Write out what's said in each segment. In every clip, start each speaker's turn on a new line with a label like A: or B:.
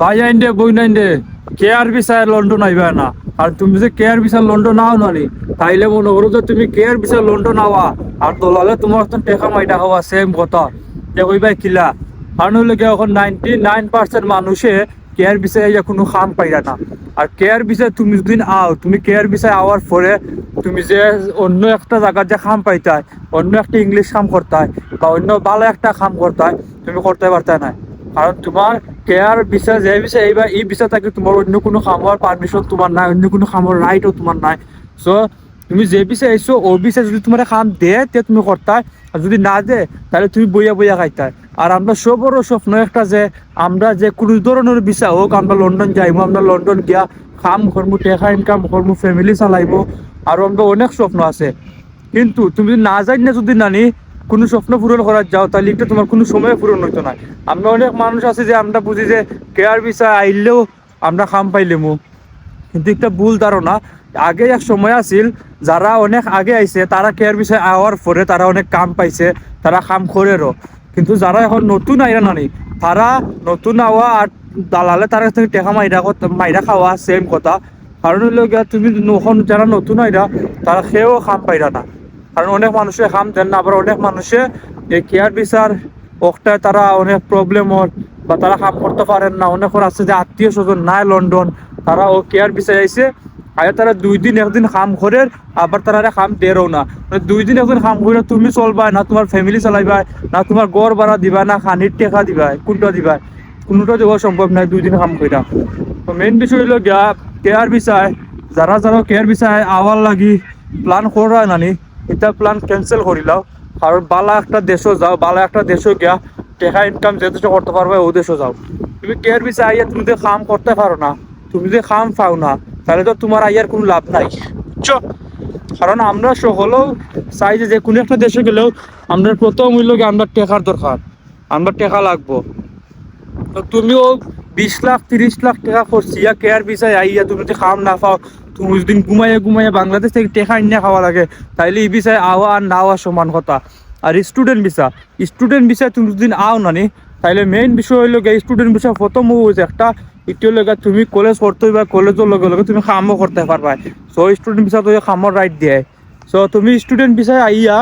A: ভাই আইন দে, বই নাইন দে। কে আর বিচার লন্ডন আইবা না। আর তুমি যে কে আর বিচার লন্ডন নাও নানি, তাইলে মনে করো যে তুমি কে আর বিচার লন্ডন আওয়া আর দলালে তোমার তো টেকা মাইটা হওয়া সেম কথা। যে কইবা কিলা? হইলে কি এখন নাইনটি নাইন পার্সেন্ট মানুষে কেয়ার বিষয়ে ইয়া কোনো খাম পাইরা না। আর কেয়ার বিষয়ে তুমি যদি আও তুমি কেয়ার বিষয়ে আওয়ার পরে তুমি যে অন্য একটা জায়গার যে খাম পাইতাই, অন্য একটা ইংলিশ খাম করতাই, বা অন্য ভালো একটা খাম করতাই, তুমি করতে পারতে না কারণ তোমার কেয়ার বিষয় যে বিষয় এইবার এই বিষয় থাকে তোমার অন্য কোনো খামর পারমিশন তোমার নাই, অন্য কোনো খামর রাইটও তোমার নাই। সো তুমি যে আইসো ও বিষয়ে যদি তোমার খাম দে তে তুমি করতাই আর যদি না দে, তাহলে তুমি বইয়া বইয়া খাইতাই আর আমরা সবরও স্বপ্ন একটা যে, আমরা যে কোনো ধরনের বিষয় হোক আমরা লন্ডন যাইবো আমরা লন্ডন গিয়া খাম করব টেকা ইনকাম করব ফ্যামিলি চালাইবো। আরও আমরা অনেক স্বপ্ন আছে। কিন্তু তুমি না যাই না যদি নানি কোনো স্বপ্ন পূরণ করার যাও, তাহলে এটা তোমার কোনো সময় পূরণ হইতো না। আমরা অনেক মানুষ আছে যে আমরা বুঝি যে কেয়ার বিষয় আইলেও আমরা খাম পাইলেমু। কিন্তু একটা ভুল ধারণা, আগে এক সময় আছিল, যারা অনেক আগে আইছে, তারা কেয়ার বিষয়ে আওয়ার পরে তারা অনেক কাম পাইছে, তারা কাম করেরও কিন্তু যারা এখন নতুন আইরা নানি, তারা নতুন আওয়া আর দালালে তারা থেকে টেকা মাইরা মাইরা খাওয়া সেম কথা। কারণ গিয়া তুমি যারা নতুন আইরা, তারা সেও কাম পাইরা না। কারণ অনেক মানুষে কাম দেন না, আবার অনেক মানুষে এই কেয়ার বিচার ওটা তারা অনেক প্রবলেম বা তারা কাম করতে পারেন না। অনেকের আছে যে আত্মীয় স্বজন নাই লন্ডন, তারা ও কেয়ার বিচার আইছে। আগে তারা দুই দিন একদিন কাম করে, আবার তারা কাম দেরও না। দুই দিন একদিন কাম করে তুমি চলবা না তোমার ফ্যামিলি চালাইবা না তোমার গড় ভাড়া দিবা না খানির টেকা দিবা কোনটা দিবা কোনোটা দেওয়া সম্ভব নাই দুই দিন কাম কইরা। তো মেইন বিষয় হলো গিয়া কেয়ার বিষয় যারা যারা কেয়ার বিষয় আওয়ার লাগি প্ল্যান করা নানি এটা প্ল্যান ক্যান্সেল করিলাও কারণ বালা একটা দেশও যাও বালা একটা দেশও গিয়া টেকা ইনকাম যে দেশে করতে পারবে ও দেশও যাও। তুমি কেয়ার বিষয় আইয়া তুমি যদি কাম করতে পারো না তুমি যদি কাম পাও না তাহলে তো তোমার আইয়ার কোনো লাভ নাই। বুঝছ কারণ আমরা সকলেও চাই যে যে কোনো একটা দেশে গেলেও আমরা প্রথম হইল গিয়ে আমরা টেকার দরকার আমরা টেকা লাগবো। তো তুমিও বিশ লাখ, তিরিশ লাখ টাকা ইয়া কেয়ার বিষয় আইয়া তুমি যদি খাম না পাও তুমি যদি ঘুমাইয়া ঘুমাইয়া বাংলাদেশ থেকে টেকা আইনা খাওয়া লাগে। তাইলে ই বিষয়ে আওয়া আর না আওয়া সমান কথা। আর স্টুডেন্ট ভিসা স্টুডেন্ট ভিসায় তুমি যদি আও নানি। তাইলে মেইন বিষয় হইল গিয়ে স্টুডেন্ট ভিসা প্রথম হচ্ছে একটা। একটু লগে তুমি কলেজ পড়তে হইবা কলেজের লগে লগে তুমি কামও করতে পারবা। সো স্টুডেন্ট ভিসা তো কামর রাইট দিয়ে। সো তুমি স্টুডেন্ট ভিসায় আইয়া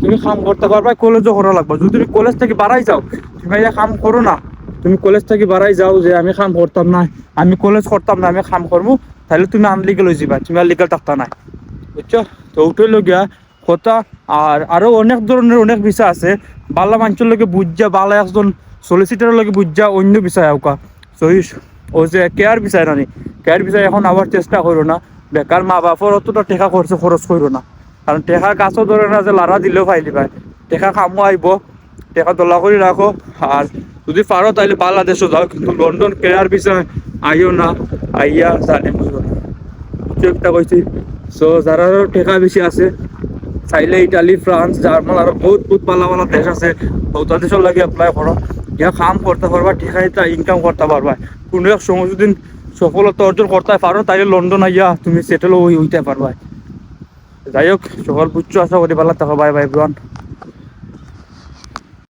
A: তুমি কাম করতে পারবা কলেজও করা লাগবে। যদি তুমি কলেজ থেকে বাড়াই যাও, তুমি কাম করো না। তুমি কলেজ থেকে বাড়াই যাও যে আমি কাম করতাম না, আমি কলেজ করতাম না, আমি কাম করব তাহলে তুমি আনলিগেল হয়ে যাবা, তুমি আর লিগেল থাকতা নাই। বুঝছ? তো ওটাই লগিয়া কথা, আর আরও অনেক ধরনের অনেক বিষয় আছে। বালা মানুষের লগে বুঝা, বালা একজন সলিসিটারের লগে বুঝা অন্য বিষয় আউকা তো ও যে কেয়ার বিষয় নানি কেয়ার বিষয় এখন আবার চেষ্টা করো না। বেকার মা বাপর অতটা টেকা খরচ খরচ করো না। কারণ টেকা গাছও ধরে না যে লারা দিলেও ফাইলি পায়। টেকা কামও আইব টেকা দলা করে রাখো আর যদি পারো তাহলে বাংলাদেশও যাও কিন্তু লন্ডন কেয়ার বিষয় আইও না আইয়া জানে বুঝো না একটা কইছি সো যারা টেকা বেশি আছে চাইলে ইটালি ফ্রান্স জার্মান আর বহুত বহুত ভালো ভালো দেশ আছে বহুত দেশের লাগে এপ্লাই করো ইয়া কাম করতে পারবা টেকা এটা ইনকাম করতে পারবা কোনো এক সময় যদি সফলতা অর্জন করতে পারো তাইলে লন্ডন আইয়া তুমি সেটেল হইতে পারবা যাই হোক সকল বুঝছ আশা করি ভালো থাকো বাই বাই এভরিওয়ান